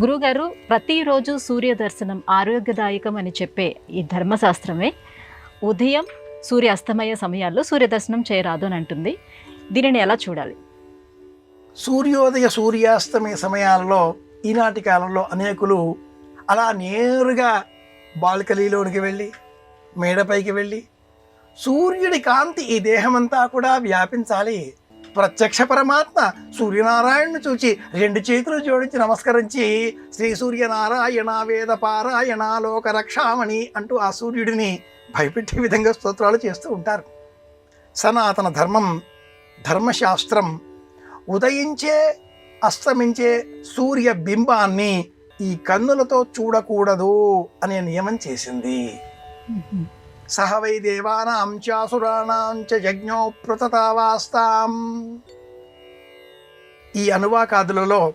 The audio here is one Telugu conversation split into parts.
గురుగారు ప్రతిరోజు సూర్య దర్శనం ఆరోగ్యదాయకం అని చెప్పే ఈ ధర్మశాస్త్రమే. ఉదయం సూర్య అస్తమయ సమయాల్లో సూర్య దర్శనం చేయరాదు అని అంటుంది. దీనిని ఎలా చూడాలి? సూర్యోదయ సూర్యాస్తమయ సమయాల్లో ఈనాటి కాలంలో అనేకులు అలా నేరుగా బాల్కనీలోనికి వెళ్ళి మేడపైకి వెళ్ళి సూర్యుడి కాంతి ఈ దేహమంతా కూడా వ్యాపించాలి. ప్రత్యక్ష పరమాత్మ సూర్యనారాయణను చూచి రెండు చేతులు జోడించి నమస్కరించి శ్రీ సూర్యనారాయణ వేద పారాయణ లోక రక్షామణి అంటూ ఆ సూర్యుడిని భయపెట్టే విధంగా స్తోత్రాలు చేస్తూ ఉంటారు. సనాతన ధర్మం ధర్మశాస్త్రం ఉదయించే అస్తమించే సూర్య బింబాన్ని ఈ కన్నులతో చూడకూడదు అనే నియమం చేసింది. సహ వై దేవానాం చాసురాణాం చ యజ్ఞో పృతతావాస్తాం ఈ అనువాకాదులలో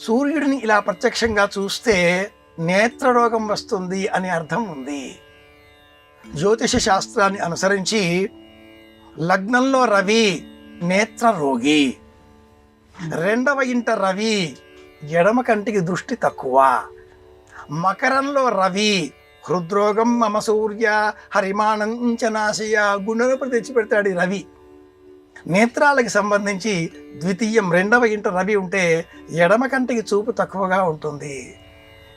సూర్యుడిని ఇలా ప్రత్యక్షంగా చూస్తే నేత్రరోగం వస్తుంది అనే అర్థం ఉంది. జ్యోతిష శాస్త్రాన్ని అనుసరించి లగ్నంలో రవి నేత్ర రోగి రెండవ ఇంట రవి ఎడమ కంటికి దృష్టి తక్కువ మకరంలో రవి హృద్రోగం మమ సూర్య హరిమాణంచనాశయ గుండెనొప్పి తెచ్చిపెడతాడు రవి. నేత్రాలకి సంబంధించి ద్వితీయం రెండవ ఇంట రవి ఉంటే ఎడమ కంటికి చూపు తక్కువగా ఉంటుంది.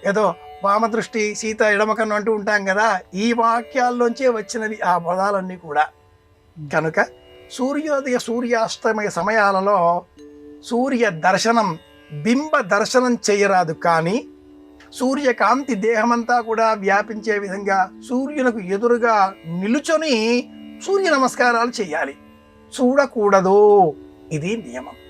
ఏదో వామదృష్టి సీత ఎడమకన్ను అంటూ ఉంటాం కదా ఈ వాక్యాల్లోంచే వచ్చినవి ఆ పదాలన్నీ కూడా. కనుక సూర్యోదయ సూర్యాస్తమయ సమయాలలో సూర్య దర్శనం బింబ దర్శనం చేయరాదు కానీ సూర్యకాంతి దేహమంతా కూడా వ్యాపించే విధంగా సూర్యునకు ఎదురుగా నిలుచొని సూర్య నమస్కారాలు చేయాలి. చూడకూడదు. ఇది నియమం.